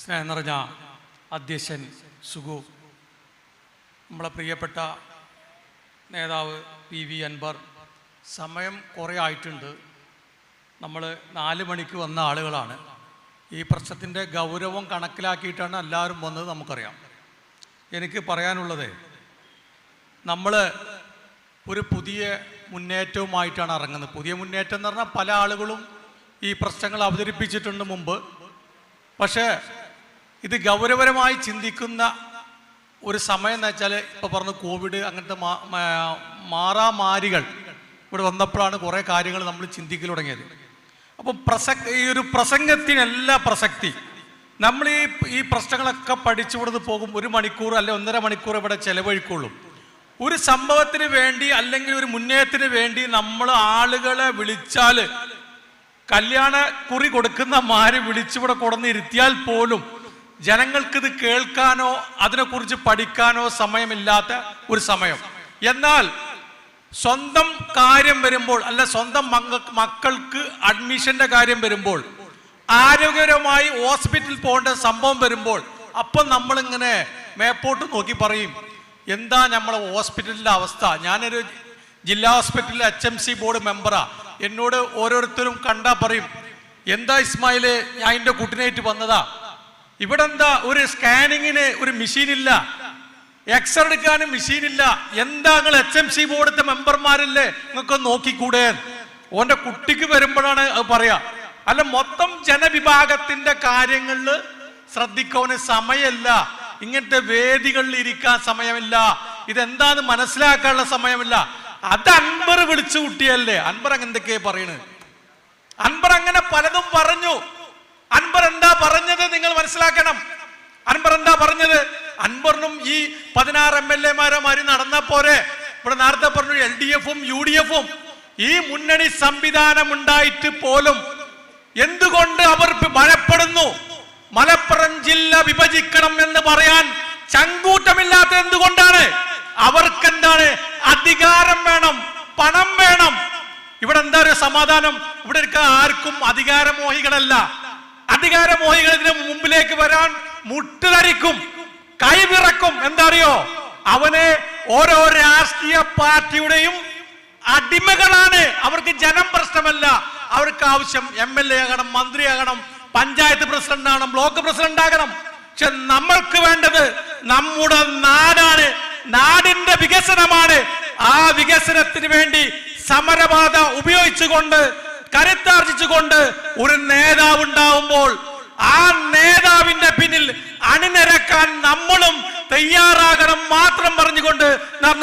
സ്നേഹം നിറഞ്ഞ അധ്യക്ഷൻ സുഗു നമ്മളെ പ്രിയപ്പെട്ട നേതാവ് പി വി അൻബർ സമയം കുറേ ആയിട്ടുണ്ട്. നമ്മൾ നാല് മണിക്ക് വന്ന ആളുകളാണ്. ഈ പ്രശ്നത്തിന്റെ ഗൗരവം കണക്കിലാക്കിയിട്ടാണ് എല്ലാവരും വന്നത് നമുക്കറിയാം. എനിക്ക് പറയാനുള്ളത് നമ്മൾ ഒരു പുതിയ മുന്നേറ്റവുമായിട്ടാണ് ഇറങ്ങുന്നത്. പുതിയ മുന്നേറ്റം എന്ന് പറഞ്ഞാൽ പല ആളുകളും ഈ പ്രശ്നങ്ങൾ അവതരിപ്പിച്ചിട്ടുണ്ട് മുമ്പ്. പക്ഷേ ഇത് ഗൗരവപരമായി ചിന്തിക്കുന്ന ഒരു സമയം എന്ന് വെച്ചാൽ ഇപ്പോൾ പറഞ്ഞു കോവിഡ് അങ്ങനത്തെ മാറാമാരികൾ ഇവിടെ വന്നപ്പോഴാണ് കുറേ കാര്യങ്ങൾ നമ്മൾ ചിന്തിക്കൽ തുടങ്ങിയത്. അപ്പോൾ പ്രസക് ഈ ഒരു പ്രസംഗത്തിനല്ല പ്രസക്തി. നമ്മൾ ഈ ഈ പ്രശ്നങ്ങളൊക്കെ പഠിച്ചു കൊടുത്ത് പോകും ഒരു മണിക്കൂർ അല്ലെ ഒന്നര മണിക്കൂർ ഇവിടെ ചെലവഴിക്കുള്ളൂ. ഒരു സംഭവത്തിന് വേണ്ടി അല്ലെങ്കിൽ ഒരു മുന്നേറ്റത്തിന് വേണ്ടി നമ്മൾ ആളുകളെ വിളിച്ചാൽ കല്യാണ കുറി കൊടുക്കുന്ന മാര് വിളിച്ചിവിടെ കൊടന്നിരുത്തിയാൽ പോലും ജനങ്ങൾക്ക് ഇത് കേൾക്കാനോ അതിനെക്കുറിച്ച് പഠിക്കാനോ സമയമില്ലാത്ത ഒരു സമയം. എന്നാൽ സ്വന്തം കാര്യം വരുമ്പോൾ അല്ല സ്വന്തം മക്കൾക്ക് അഡ്മിഷന്റെ കാര്യം വരുമ്പോൾ ആരോഗ്യകരമായി ഹോസ്പിറ്റലിൽ പോകേണ്ട സംഭവം വരുമ്പോൾ അപ്പം നമ്മളിങ്ങനെ മേപ്പോട്ട് നോക്കി പറയും എന്താ നമ്മളെ ഹോസ്പിറ്റലിന്റെ അവസ്ഥ? ഞാനൊരു ജില്ലാ ഹോസ്പിറ്റലിലെ എച്ച് എം സി ബോർഡ് മെമ്പറാ. എന്നോട് ഓരോരുത്തരും കണ്ടാ പറയും എന്താ ഇസ്മായിൽ ഞാൻ എന്റെ കുട്ടിനായിട്ട് വന്നതാ. ഇവിടെ എന്താ ഒരു സ്കാനിങ്ങിന് ഒരു മെഷീൻ ഇല്ല എക്സ്റേ എടുക്കാനും മെഷീൻ ഇല്ല എന്താ നിങ്ങൾ എച്ച് എം സി ബോർഡത്തെ മെമ്പർമാരല്ലേ? നിങ്ങൾക്ക് നോക്കിക്കൂടെ? ഓന്റെ കുട്ടിക്ക് വരുമ്പോഴാണ് അത് പറയാ. അല്ല മൊത്തം ജനവിഭാഗത്തിന്റെ കാര്യങ്ങളിൽ ശ്രദ്ധിക്കവന് സമയമില്ല. ഇങ്ങനത്തെ വേദികളിൽ ഇരിക്കാൻ സമയമില്ല. ഇതെന്താന്ന് മനസ്സിലാക്കാനുള്ള സമയമില്ല. അത് അൻപർ വിളിച്ചു കൂട്ടിയല്ലേ? അൻപർ എന്തൊക്കെയാ പറയണത് അൻപർ അങ്ങനെ പലതും പറഞ്ഞു അൻപർ എന്താ പറഞ്ഞത് നിങ്ങൾ മനസ്സിലാക്കണം. അൻപർ എന്താ പറഞ്ഞത്? അൻപറിനും ഈ പതിനാറ് എം എൽ എമാരെ നടന്ന പോരെ. ഇവിടെ നേരത്തെ പറഞ്ഞു എൽ ഡി എഫും യു ഡി എഫും. ഈ മുന്നണി സംവിധാനം ഉണ്ടായിട്ട് പോലും എന്തുകൊണ്ട് അവർ ഭയപ്പെടുന്നു മലപ്പുറം ജില്ല വിഭജിക്കണം എന്ന് പറയാൻ ചങ്കൂറ്റമില്ലാത്ത എന്തുകൊണ്ടാണ്? അവർക്ക് എന്താണ് അധികാരം വേണം പണം വേണം. ഇവിടെ എന്താ ഒരു സമാധാനം? ഇവിടെ ആർക്കും അധികാരമോഹികളല്ല. അധികാരമോഹികൾ ഇതിന് മുമ്പിലേക്ക് വരാൻ മുട്ടുതരിക്കും കൈവിറക്കും. എന്താ അറിയോ അവനെ ഓരോ രാഷ്ട്രീയ പാർട്ടിയുടെയും അടിമകളാണ്. അവർക്ക് ജനം പ്രശ്നമല്ല. അവർക്ക് ആവശ്യം എം എൽ എ ആകണം മന്ത്രിയാകണം പഞ്ചായത്ത് പ്രസിഡന്റ് ആകണം ബ്ലോക്ക് പ്രസിഡന്റ് ആകണം. പക്ഷെ നമ്മൾക്ക് വേണ്ടത് നമ്മുടെ നാടാണ്. നാടിന്റെ വികസനമാണ്. ആ വികസനത്തിന് വേണ്ടി സമരപാത ഉപയോഗിച്ചുകൊണ്ട് കരുത്താർജിച്ചുകൊണ്ട് ഒരു നേതാവ് ഉണ്ടാവുമ്പോൾ ആ നേതാവിന്റെ പിന്നിൽ അണിനിരക്കാൻ നമ്മളും തയ്യാറാകണം മാത്രം പറഞ്ഞുകൊണ്ട് നാം